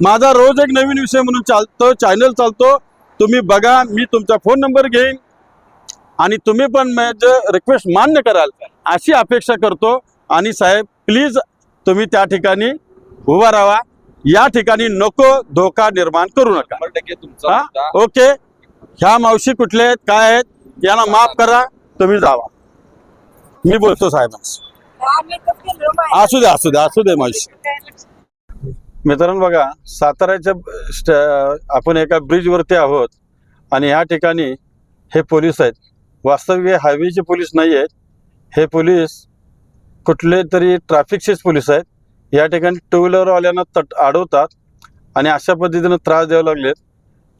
माझा रोज एक नवीन विषय म्हणून चालतो चॅनल चालतो. तुम्ही बघा मी तुमचा फोन नंबर घेईन. आणि तुम्ही पण माझं रिक्वेस्ट मान्य कराल. अशी अपेक्षा करतो. आणि साहेब प्लीज तुम्ही त्या ठिकाणी उभा राहा. या ठिकाणी नको धोका निर्माण करू नका. ओके? ह्या मावशी कुठले आहेत? काय आहेत? यांना माफ करा. तुम्ही जावा. मी बोलतो साहेबांशी असू दे असू दे असू दे मावशी. मित्रांनो बघा साताऱ्याच्या आपण एका ब्रिजवरती आहोत आणि ह्या ठिकाणी हे पोलीस आहेत. वास्तविक हे हायवेचे पोलीस नाही आहेत. हे पोलीस कुठले तरी ट्रॅफिकचेच पोलीस आहेत. या ठिकाणी टू व्हीलरवाल्यांना तट अडवतात आणि अशा पद्धतीनं त्रास द्यावे लागलेत.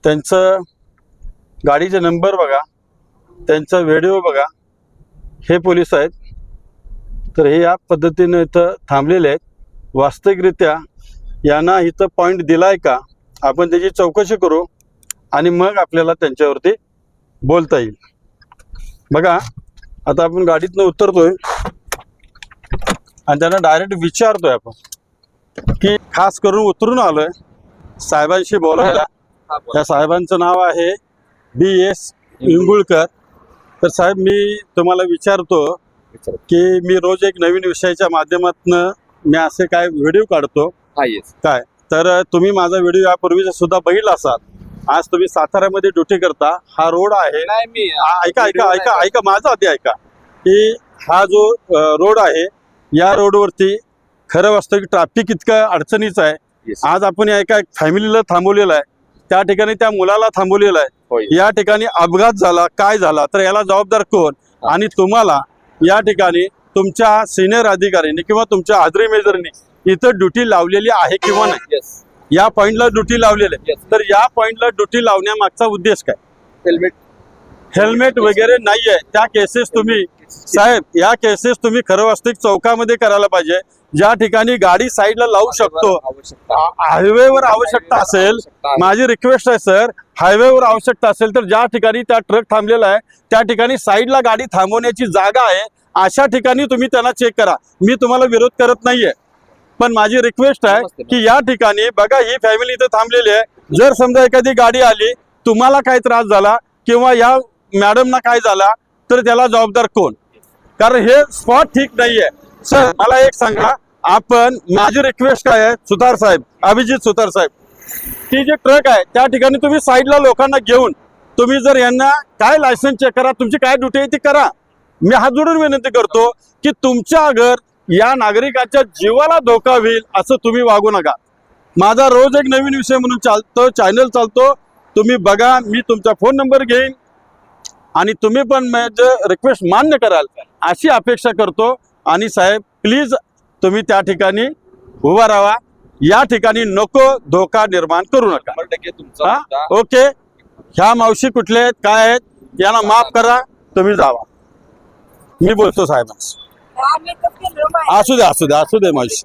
त्यांचं गाडीचे नंबर बघा त्यांचा व्हिडिओ बघा हे पोलीस आहेत. तर हे या पद्धतीनं इथं थांबलेले आहेत. वास्तविकरित्या यांना इथं पॉईंट दिलाय का? आपण त्याची चौकशी करू आणि मग आपल्याला त्यांच्यावरती बोलता येईल. बघा आता आपण गाडीतनं उतरतोय आणि त्यांना डायरेक्ट विचारतोय आपण की खास करून उतरून आलोय. साहेबांशी बोलायला. त्या या साहेबांचं नाव आहे बी एस इंगुळकर. तर साहेब मी तुम्हाला विचारतो की मी रोज एक नवीन विषयाच्या माध्यमातून मी असे काय व्हिडिओ काढतो हा येस काय? तर तुम्ही माझा व्हिडिओ यापूर्वीचा सुद्धा बघितला असाल. आज तुम्ही साताऱ्यामध्ये ड्युटी करता. हा रोड आहे. नाही मी ऐका ऐका ऐका ऐका माझं आधी ऐका. की हा जो रोड आहे या रोडवरती खरं वास्तविक ट्रॅफिक इतकं अडचणीचं आहे. आज आपण या एका फॅमिलीला थांबवलेलं आहे. त्या ठिकाणी त्या मुलाला थांबवलेलं आहे. या ठिकाणी अपघात झाला काय झाला तर याला जबाबदार कोण? आणि तुम्हाला या ठिकाणी तुमच्या सिनियर अधिकाऱ्यांनी किंवा तुमच्या हाजरी मेजरनी इथं ड्युटी लावलेली आहे किंवा नाही? या पॉइंटला ड्युटी लावलेली आहे. तर या पॉइंटला ड्युटी लावण्यामागचा उद्देश काय? हेल्मेट हेल्मेट वगैरे नाहीये. त्या केसेस तुम्ही साहेब या केसेस तुम्ही खरं वास्तविक चौकामध्ये करायला पाहिजे. ज्या ठिकाणी गाडी साईडला लावू शकतो. हायवेवर आवश्यकता असेल. माझी रिक्वेस्ट आहे सर हायवेवर आवश्यकता असेल तर ज्या ठिकाणी त्या ट्रक थांबलेला आहे त्या ठिकाणी साईडला गाडी थांबवण्याची जागा आहे अशा ठिकाणी तुम्ही त्यांना चेक करा. मी तुम्हाला विरोध करत नाहीये. पण माझी रिक्वेस्ट आहे की या ठिकाणी बघा ही फॅमिली इथं थांबलेली आहे. जर समजा एखादी गाडी आली तुम्हाला काय त्रास झाला किंवा या मॅडमना काय झाला तर त्याला जबाबदार कोण? कारण हे स्पॉट ठीक नाहीये. सर मला एक सांगा आपण माझी रिक्वेस्ट काय आहे? सुतार साहेब अभिजित सुतार साहेब. ती जे ट्रक आहे त्या ठिकाणी तुम्ही साईडला लोकांना घेऊन तुम्ही जर यांना काय लायसन्स चेक करा तुमची काय ड्युटी आहे ती करा. मी हात जोडून विनंती करतो की तुमच्या अगर या नागरिकाच्या जीवाला धोका होईल असं तुम्ही वागू नका. माझा रोज एक नवीन विषय म्हणून चालतो चॅनल चालतो. तुम्ही बघा मी तुमचा फोन नंबर घेईन. आणि तुम्ही पण माझं रिक्वेस्ट मान्य कराल. अशी अपेक्षा करतो. आणि साहेब प्लीज तुम्ही त्या ठिकाणी उभा राहा. या ठिकाणी नको धोका निर्माण करू नका. ओके. ह्या मावशी कुठले आहेत? काय आहेत? यांना माफ करा. तुम्ही जावा. मी बोलतो साहेबांशी असू दे असू दे असू दे माझी